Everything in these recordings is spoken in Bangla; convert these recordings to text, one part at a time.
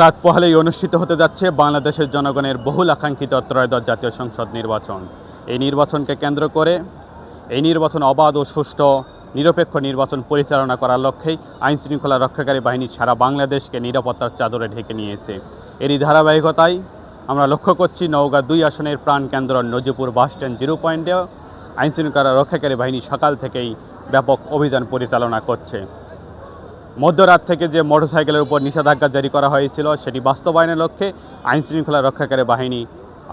রাত পহলেই অনুষ্ঠিত হতে যাচ্ছে বাংলাদেশের জনগণের বহুল আকাঙ্ক্ষিত ত্রয়োদশ জাতীয় সংসদ নির্বাচন। এই নির্বাচনকে কেন্দ্র করে এই নির্বাচন অবাধ ও সুষ্ঠু, নিরপেক্ষ নির্বাচন পরিচালনা করার লক্ষ্যেই আইন শৃঙ্খলা রক্ষাকারী বাহিনী সারা বাংলাদেশকে নিরাপত্তার চাদরে ঢেকে নিয়েছে। এরই ধারাবাহিকতায় আমরা লক্ষ্য করছি নওগাঁ দুই আসনের প্রাণকেন্দ্র নজিপুর বাসস্ট্যান্ড জিরো পয়েন্টেও আইন শৃঙ্খলা রক্ষাকারী বাহিনী সকাল থেকেই ব্যাপক অভিযান পরিচালনা করছে। মধ্যরাত থেকে যে মোটরসাইকেলের উপর নিষেধাজ্ঞা জারি করা হয়েছিল, সেটি বাস্তবায়নের লক্ষ্যে আইন শৃঙ্খলা রক্ষাকারী বাহিনী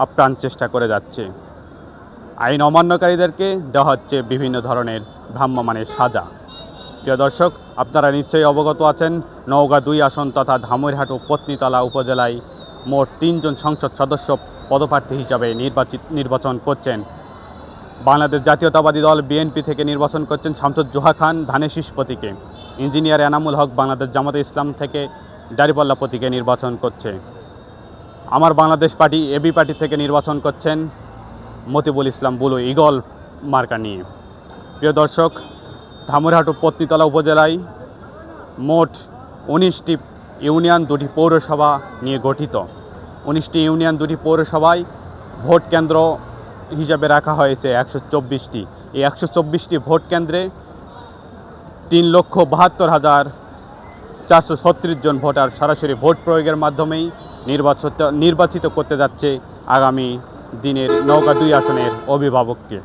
আপ্রাণ চেষ্টা করে যাচ্ছে। আইন অমান্যকারীদেরকে দেওয়া হচ্ছে বিভিন্ন ধরনের ভ্রাম্যমানের সাজা। প্রিয় দর্শক, আপনারা নিশ্চয়ই অবগত আছেন, নওগাঁ দুই আসন তথা ধামইরহাট ও পত্নীতলা উপজেলায় মোট তিনজন সংসদ সদস্য পদপ্রার্থী হিসাবে নির্বাচিত, নির্বাচন করছেন। বাংলাদেশ জাতীয়তাবাদী দল বিএনপি থেকে নির্বাচন করছেন শামসুদ জোহা খান ধানের শীষ প্রতীকে। ইঞ্জিনিয়ার এনামুল হক বাংলাদেশ জামাতে ইসলাম থেকে ডারিপাল্লা প্রতীকে নির্বাচন করছে। আমার বাংলাদেশ পার্টি, এবি পার্টি থেকে নির্বাচন করছেন মতিবুল ইসলাম বুলু ইগল মার্কা নিয়ে। প্রিয় দর্শক, ধামুরহাট পত্নীতলা উপজেলায় মোট উনিশটি ইউনিয়ন, দুটি পৌরসভা নিয়ে গঠিত। উনিশটি ইউনিয়ন, দুটি পৌরসভায় ভোট কেন্দ্র হিসাবে রাখা হয়েছে একশো চব্বিশটি। এই একশো চব্বিশটি ভোট কেন্দ্রে তিন লক্ষ বাহাত্তর হাজার চারশো ছত্রিশ জন ভোটার সরাসরি ভোট প্রয়োগের মাধ্যমেই নির্বাচিত নির্বাচিত করতে যাচ্ছে আগামী দিনের নৌকা দুই আসনের অভিভাবককে।